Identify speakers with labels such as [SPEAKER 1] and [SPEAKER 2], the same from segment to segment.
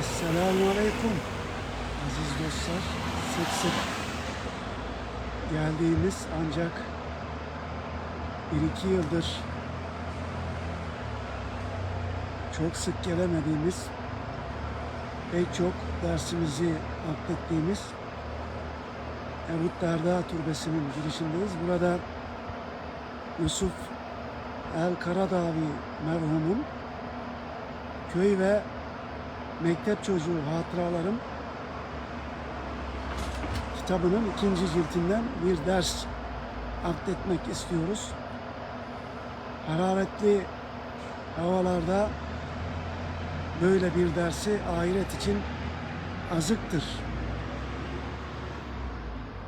[SPEAKER 1] Esselamu Aleyküm aziz dostlar. Sık sık geldiğimiz ancak bir iki yıldır çok sık gelemediğimiz pek çok dersimizi aklettiğimiz Ebu Derda Türbesi'nin girişindeyiz. Burada Yusuf El Karadavi merhumun köy ve mektep çocuğu hatıralarım kitabının ikinci ciltinden bir ders akletmek istiyoruz. Hararetli havalarda böyle bir dersi ahiret için azıktır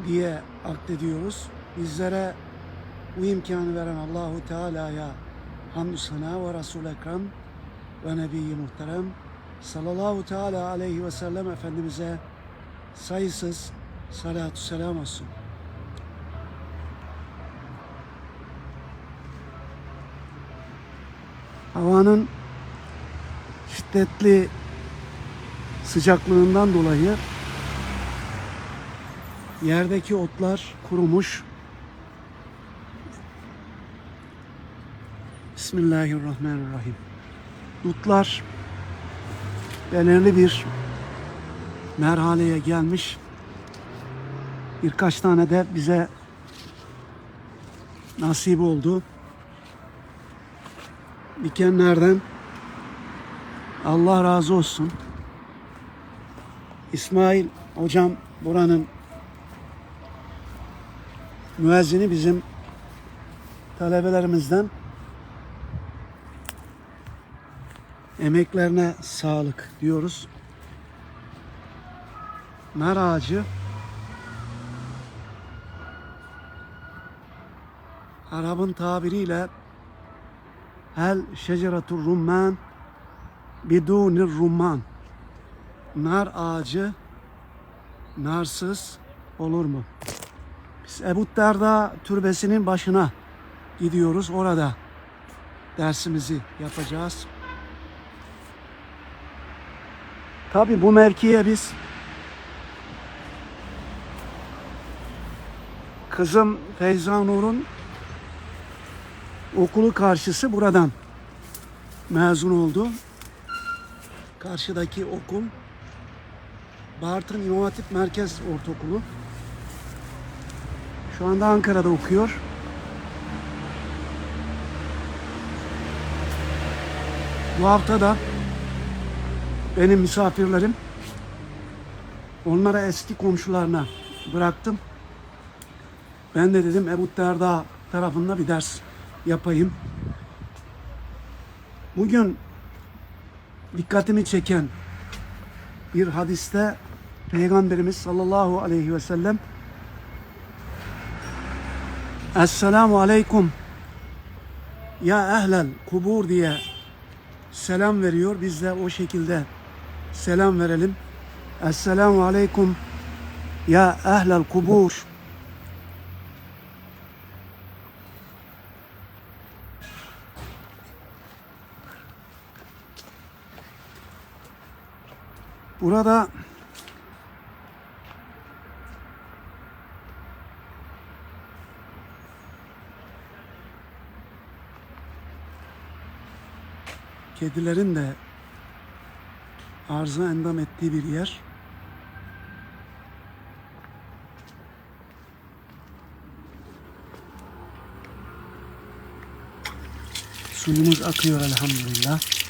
[SPEAKER 1] diye akdediyoruz. Bizlere bu imkanı veren Allahu Teala'ya hamdü sana ve Resul Ekrem ve Nebi-i Muhterem sallallahu teala aleyhi ve sellem Efendimiz'e sayısız salatu selam olsun. Havanın şiddetli sıcaklığından dolayı yerdeki otlar kurumuş. Bismillahirrahmanirrahim. Dutlar belirli bir merhaleye gelmiş. Birkaç tane de bize nasip oldu. Dikenlerden Allah razı olsun. İsmail hocam buranın müezzini bizim talebelerimizden emeklerine sağlık diyoruz. Nar ağacı Arap'ın tabiriyle hel şeceratur rumman bidunir rumman nar ağacı narsız olur mu? Biz Ebu Derda türbesinin başına gidiyoruz. Orada dersimizi yapacağız. Tabi bu mevkiye biz kızım Feyza Nur'un okulu karşısı buradan mezun oldu. Karşıdaki okul Bartın İmam Merkez Ortaokulu. Şu anda Ankara'da okuyor. Bu hafta da benim misafirlerim. Onlara eski komşularına bıraktım. Ben de dedim Ebu Derda tarafında bir ders yapayım. Bugün dikkatimi çeken bir hadiste Peygamberimiz sallallahu aleyhi ve sellem Esselamu aleyküm ya ehlel kubur diye selam veriyor. Biz de o şekilde selam verelim. Esselamu aleyküm ya ehlel kubur. Burada kedilerin de arıza endam ettiği bir yer. Suyumuz akıyor elhamdülillah.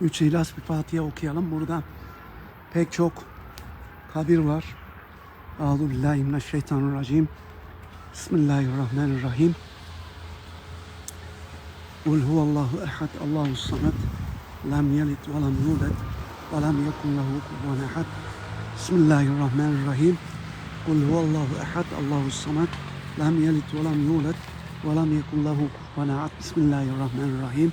[SPEAKER 1] Üç İhlas bir Fatiha okuyalım. Burada pek çok kabir var. Euzubillahimineşşeytanirracim. Bismillahirrahmanirrahim. Kul huvallahu ehad Allahu samet. Lem yelit ve lem yulad ve lem yekun lehu kufuven ehad. Bismillahirrahmanirrahim. Kul huvallahu ehad Allahu samet. Lem yelit ve lem yulad ve lem yekun lehu kufuven ehad. Bismillahirrahmanirrahim.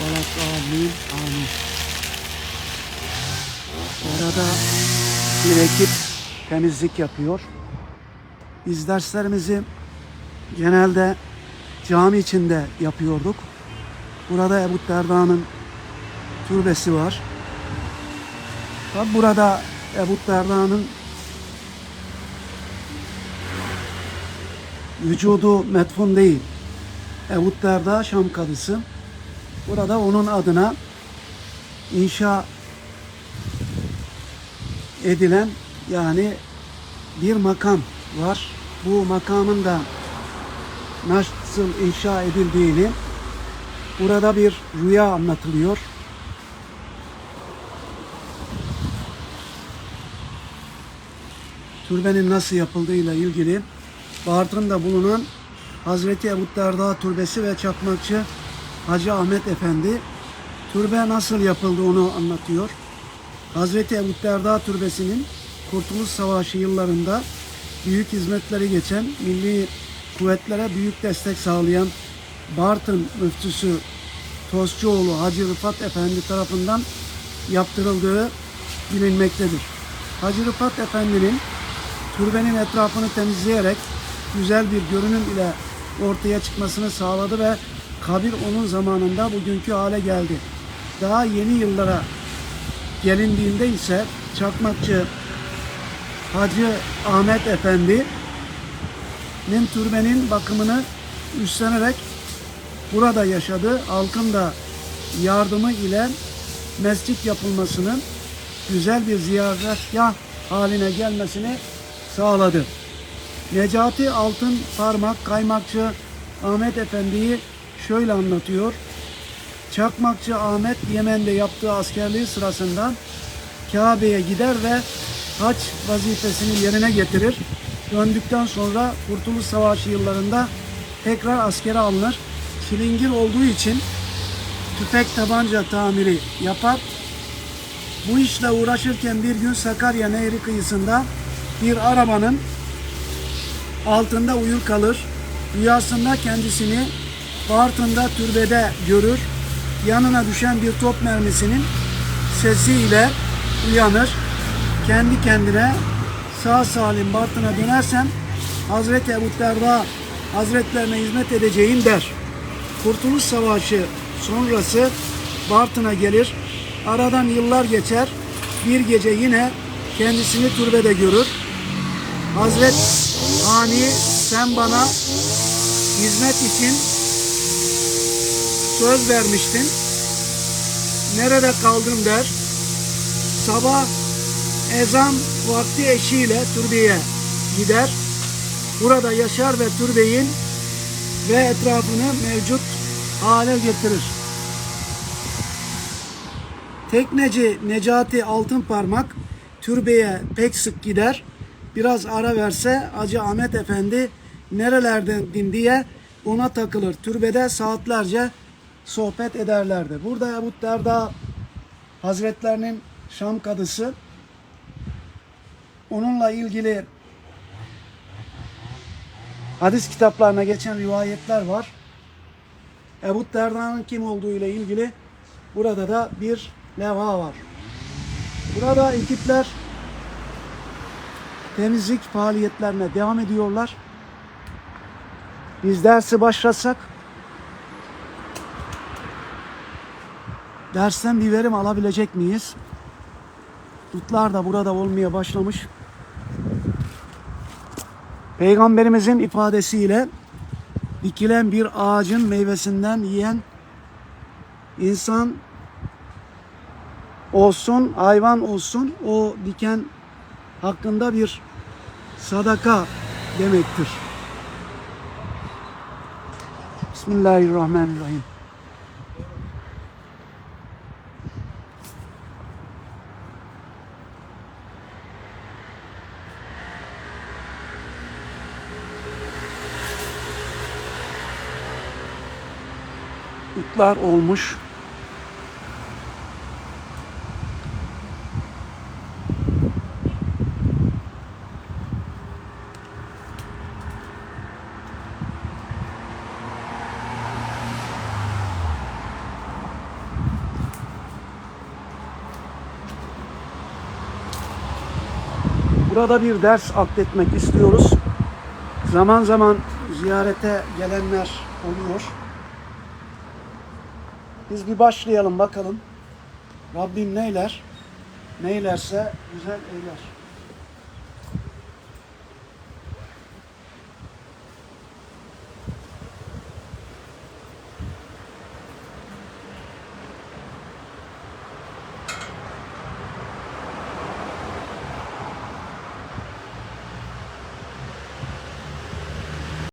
[SPEAKER 1] ve amin. Amin. Orada bir ekip temizlik yapıyor. Biz derslerimizi genelde cami içinde yapıyorduk. Burada Ebu Derda'nın türbesi var. Tabi burada Ebu Derda'nın vücudu metfun değil. Ebu Derda Şam kadısı. Burada onun adına inşa edilen yani bir makam var. Bu makamın da nasıl inşa edildiğini burada bir rüya anlatılıyor. Türbenin nasıl yapıldığıyla ilgili Bartın'da bulunan Hazreti Ebu Derda Türbesi ve Çakmakçı Hacı Ahmet Efendi türbe nasıl yapıldı onu anlatıyor. Hazreti Ebu Derda Türbesi'nin Kurtuluş Savaşı yıllarında büyük hizmetleri geçen milli kuvvetlere büyük destek sağlayan Bartın müftüsü Tozcuoğlu Hacı Rıfat Efendi tarafından yaptırıldığı bilinmektedir. Hacı Rıfat Efendi'nin türbenin etrafını temizleyerek güzel bir görünüm ile ortaya çıkmasını sağladı ve kabir onun zamanında bugünkü hale geldi. Daha yeni yıllara gelindiğinde ise Çakmakçı Hacı Ahmet Efendi'nin türbenin bakımını üstlenerek burada yaşadı. Halkın da yardımı ile mescit yapılmasının güzel bir ziyaretgah haline gelmesini sağladı. Necati Altın Parmak Kaymakçı Ahmet Efendi'yi şöyle anlatıyor. Çakmakçı Ahmet Yemen'de yaptığı askerliği sırasında Kabe'ye gider ve haç vazifesini yerine getirir. Döndükten sonra Kurtuluş Savaşı yıllarında tekrar askere alınır. Çilingir olduğu için tüfek tabanca tamiri yapar. Bu işle uğraşırken bir gün Sakarya Nehri kıyısında bir arabanın altında uyur kalır. Rüyasında kendisini Bartın'da türbede görür. Yanına düşen bir top mermisinin sesiyle uyanır. Kendi kendine sağ salim Bartın'a dönersem Hazreti Ebu Derda Hazretlerine hizmet edeceğim der. Kurtuluş Savaşı sonrası Bartın'a gelir. Aradan yıllar geçer. Bir gece yine kendisini türbede görür. Hazret Hani sen bana hizmet için söz vermiştin. Nerede kaldın der. Sabah ezan vakti eşiyle türbeye gider. Burada yaşar ve türbeyin ve etrafını mevcut hale getirir. Tekneci Necati Altınparmak türbeye pek sık gider. Biraz ara verse Hacı Ahmet Efendi nerelerdendin diye ona takılır. Türbede saatlerce sohbet ederlerdi. Burada Ebu Derda Hazretlerinin Şam kadısı onunla ilgili hadis kitaplarına geçen rivayetler var. Ebu Derda'nın kim olduğu ile ilgili burada da bir levha var. Burada ekipler temizlik faaliyetlerine devam ediyorlar. Biz dersi başlatsak dersten bir verim alabilecek miyiz? Dutlar da burada olmaya başlamış. Peygamberimizin ifadesiyle dikilen bir ağacın meyvesinden yiyen insan olsun, hayvan olsun o diken hakkında bir sadaka demektir. Bismillahirrahmanirrahim. Utlar olmuş. Burada bir ders akletmek istiyoruz. Zaman zaman ziyarete gelenler oluyor. Biz bir başlayalım bakalım. Rabbim neyler? Neylerse güzel eyler.